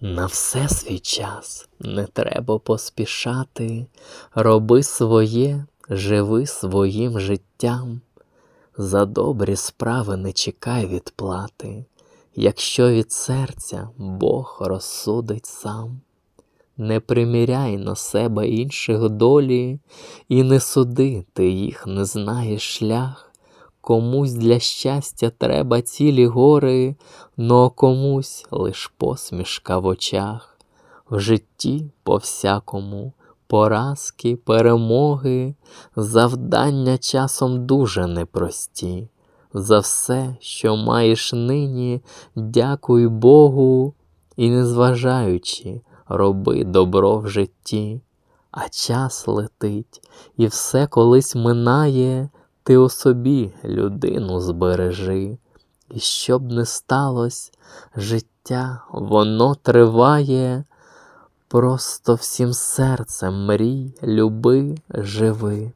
На все свій час не треба поспішати, роби своє, живи своїм життям. За добрі справи не чекай відплати, якщо від серця Бог розсудить сам. Не приміряй на себе інших долі, і не суди, ти їх не знаєш шлях. Комусь для щастя треба цілі гори, но комусь лиш посмішка в очах. В житті по всякому поразки, перемоги, завдання часом дуже непрості. За все, що маєш нині, дякуй Богу, і незважаючи, роби добро в житті. А час летить, і все колись минає, ти у собі людину збережи. І щоб не сталось, життя воно триває, просто всім серцем мрій, люби, живи.